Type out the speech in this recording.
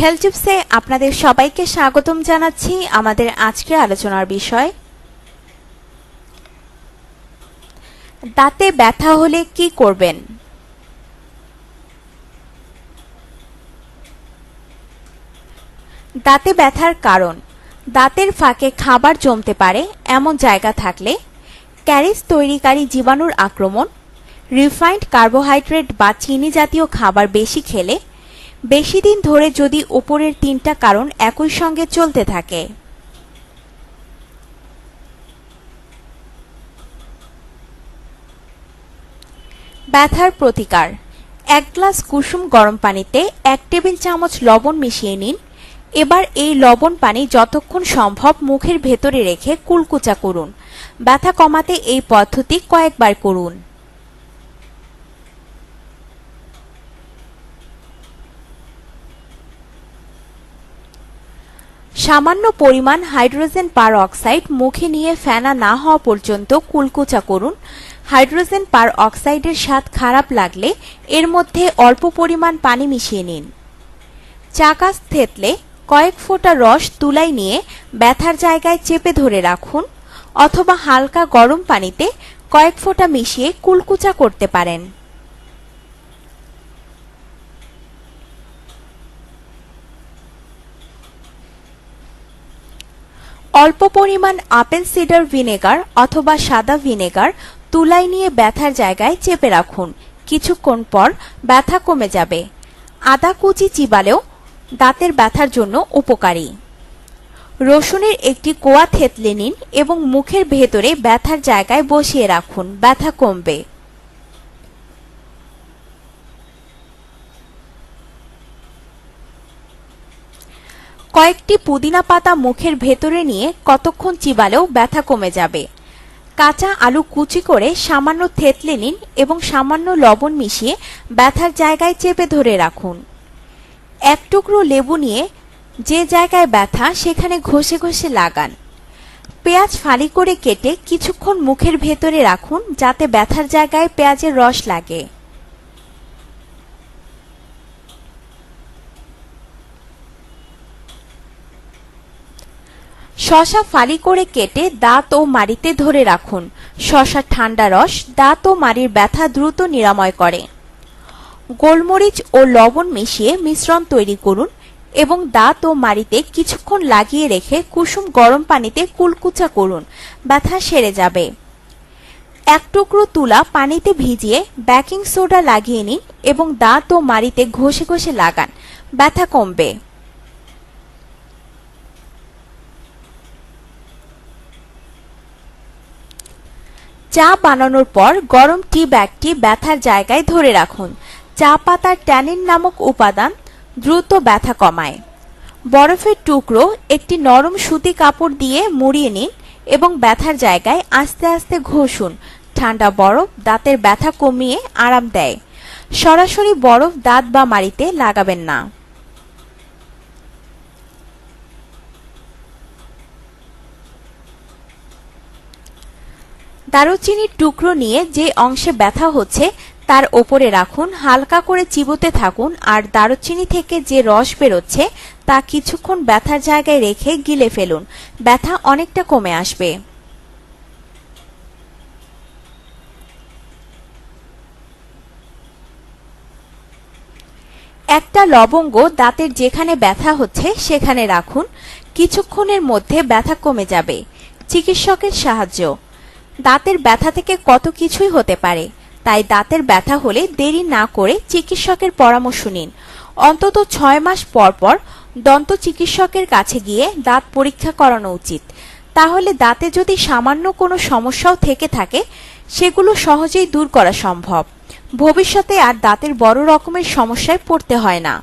Health টিপসে আপনাদের সবাইকে স্বাগতম জানাচ্ছি আমাদের আজকের আলোচনার বিষয়। দাঁতে ব্যথা হলে কি করবেন? দাঁতে ব্যথার কারণ, দাঁতের ফাঁকে খাবার জমতে পারে এমন জায়গা থাকলে ক্যারিস তৈরিকারী জীবাণুর আক্রমণ, রিফাইন্ড কার্বোহাইড্রেট বা চিনি জাতীয় খাবার বেশি খেলে বেশি দিন ধরে যদি উপরের তিনটা কারণ একই সঙ্গে চলতে থাকে। ব্যথার প্রতিকার। এক গ্লাস কুসুম গরম পানিতে এক টেবিল চামচ লবণ মিশিয়ে নিন। এবার এই লবণ পানি যতক্ষণ সম্ভব মুখের ভেতরে রেখে কুলকুচা করুন। ব্যথা কমাতে এই পদ্ধতি কয়েকবার করুন। সামান্য পরিমাণ হাইড্রোজেন পার অক্সাইড মুখে নিয়ে ফেনা না হওয়া পর্যন্ত কুলকুচা করুন। হাইড্রোজেন পার অক্সাইডের স্বাদ খারাপ লাগলে এর মধ্যে অল্প পরিমাণ পানি মিশিয়ে নিন। চাকাস থেতলে কয়েক ফোঁটা রস তুলাই নিয়ে ব্যথার জায়গায় চেপে ধরে রাখুন অথবা হালকা গরম পানিতে কয়েক ফোঁটা মিশিয়ে কুলকুচা করতে পারেন। অল্প পরিমাণ আপেল সিডার ভিনেগার অথবা সাদা ভিনেগার তুলাই নিয়ে ব্যথার জায়গায় চেপে রাখুন। কিছুক্ষণ পর ব্যথা কমে যাবে। আদা কুচি চিবালেও দাঁতের ব্যথার জন্য উপকারী। রসুনের একটি কোয়া থেতলে নিন এবং মুখের ভেতরে ব্যথার জায়গায় বসিয়ে রাখুন। ব্যথা কমবে। কয়েকটি পুদিনা পাতা মুখের ভেতরে নিয়ে কতক্ষণ চিবালেও ব্যথা কমে যাবে। কাঁচা আলু কুচি করে সামান্য থেতলে নিন এবং সামান্য লবণ মিশিয়ে ব্যথার জায়গায় চেপে ধরে রাখুন। এক টুকরো লেবু নিয়ে যে জায়গায় ব্যথা সেখানে ঘষে ঘষে লাগান। পেঁয়াজ ফালি করে কেটে কিছুক্ষণ মুখের ভেতরে রাখুন যাতে ব্যথার জায়গায় পেঁয়াজের রস লাগে। শশা ফালি করে কেটে দাঁত ও মাড়িতে ধরে রাখুন। শশা ঠান্ডা রস, দাঁত ও মাড়ির ব্যথা দ্রুত নিরাময় করে। গোলমরিচ ও লবণ মিশিয়ে মিশ্রণ তৈরি করুন এবং দাঁত ও মাড়িতে কিছুক্ষণ লাগিয়ে রেখে কুসুম গরম পানিতে কুলকুচা করুন। ব্যথা সেরে যাবে। এক টুকরো তুলা পানিতে ভিজিয়ে বেকিং সোডা লাগিয়ে নিন এবং দাঁত ও মাড়িতে ঘষে ঘষে লাগান। ব্যথা কমবে। চা বানানোর পর গরম টি ব্যাগটি ব্যথার জায়গায় ধরে রাখুন। চা পাতার ট্যানিন নামক উপাদান দ্রুত ব্যথা কমায়। বরফের টুকরো একটি নরম সুতি কাপড় দিয়ে মুড়িয়ে নিন এবং ব্যথার জায়গায় আস্তে আস্তে ঘষুন। ঠান্ডা বরফ দাঁতের ব্যথা কমিয়ে আরাম দেয়। সরাসরি বরফ দাঁত বা মাড়িতে লাগাবেন না। দারুচিনির টুকরো নিয়ে যে অংশে ব্যথা হচ্ছে, তার ওপরে রাখুন, হালকা করে চিবোতে থাকুন, আর দারুচিনি থেকে যে রস বেরোচ্ছে, তা কিছুক্ষণ ব্যথার জায়গায় রেখে গিলে ফেলুন। ব্যথা অনেকটা কমে আসবে। একটা লবঙ্গ দাঁতের যেখানে ব্যথা হচ্ছে, সেখানে রাখুন। কিছুক্ষণের মধ্যে ব্যথা কমে যাবে। চিকিৎসকের সাহায্য। দাঁতের ব্যথা থেকে কত কিছুই হতে পারে, তাই দাঁতের ব্যথা হলে দেরি না করে চিকিৎসকের পরামর্শ নিন। অন্তত ছয় মাস পর পর দন্ত চিকিৎসকের কাছে গিয়ে দাঁত পরীক্ষা করানো উচিত। তাহলে দাঁতে যদি সামান্য কোনো সমস্যাও থেকে থাকে, সেগুলো সহজেই দূর করা সম্ভব। ভবিষ্যতে আর দাঁতের বড় রকমের সমস্যায় পড়তে হয় না।